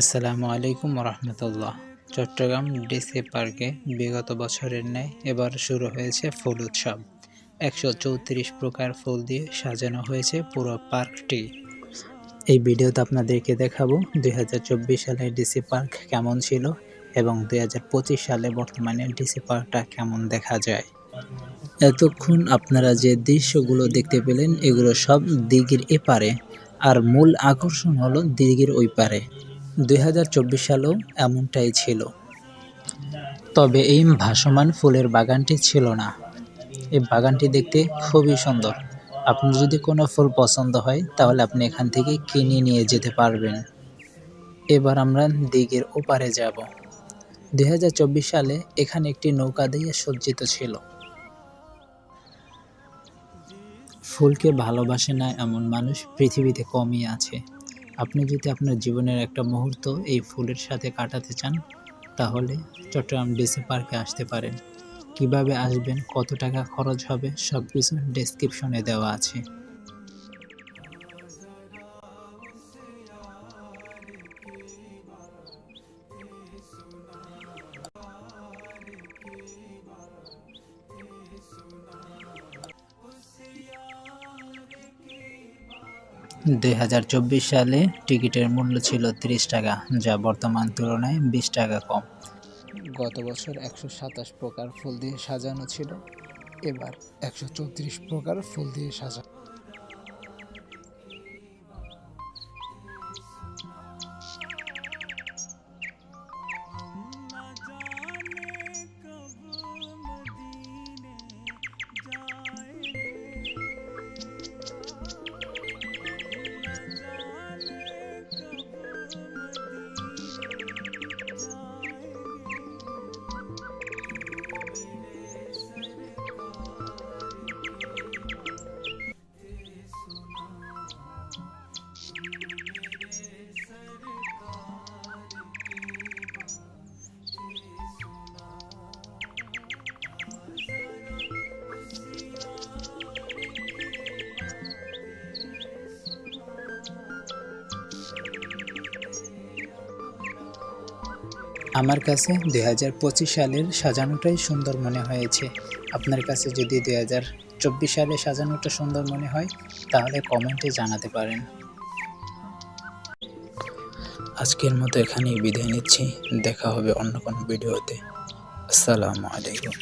আসসালামু আলাইকুম রহমতুল্লাহ চট্টগ্রাম ডিসি পার্কে বিগত বছরের ন্যায় এবার শুরু হয়েছে ফুল উৎসব। একশো চৌত্রিশ প্রকার ফুল দিয়ে সাজানো হয়েছে পুরো পার্কটি। এই ভিডিওতে আপনাদেরকে দেখাবো দুই হাজার চব্বিশ সালে ডিসি পার্ক কেমন ছিল এবং দুই হাজার পঁচিশ সালে বর্তমানে ডিসি পার্কটা কেমন দেখা যায়। এতক্ষণ আপনারা যে দৃশ্যগুলো দেখতে পেলেন, এগুলো সব দিঘির এপারে। আর মূল আকর্ষণ হলো দিঘির ওই পারে। দুই সালেও এমনটাই ছিল। তবে এই ভাসমান ফুলের বাগানটি ছিল না। এই বাগানটি দেখতে খুবই সুন্দর। আপনার যদি কোনো ফুল পছন্দ হয়, তাহলে আপনি এখান থেকে কিনে নিয়ে যেতে পারবেন। এবার আমরা দিঘির ওপারে যাব। দুই হাজার চব্বিশ সালে এখানে একটি নৌকা দিয়ে সজ্জিত ছিল। ফুলকে ভালোবাসে না এমন মানুষ পৃথিবীতে কমই আছে। আপনি যদি আপনার জীবনের একটা মুহূর্ত এই ফুলের সাথে কাটাতে চান, তাহলে চট্টগ্রাম ডিসি পার্কে আসতে পারেন। কীভাবে আসবেন, কত টাকা খরচ হবে সব কিছু ডেসক্রিপশনে দেওয়া আছে। দু হাজার চব্বিশ সালে টিকিটের মূল্য ছিল তিরিশ টাকা, যা বর্তমান তুলনায় বিশ টাকা কম। গত বছর একশো সাতাশ প্রকার ফুল দিয়ে সাজানো ছিল, এবার একশো চৌত্রিশ প্রকার ফুল দিয়ে সাজানো আমার কাছে দু হাজার পঁচিশ সালের সাজানোটাই সুন্দর মনে হয়েছে। আপনার কাছে যদি দু হাজার চব্বিশ সালে সাজানোটা সুন্দর মনে হয়, তাহলে কমেন্টে জানাতে পারেন। আজকের মতো এখানেই বিদায় নিচ্ছি। দেখা হবে অন্য কোনো ভিডিওতে। আসসালামু আলাইকুম।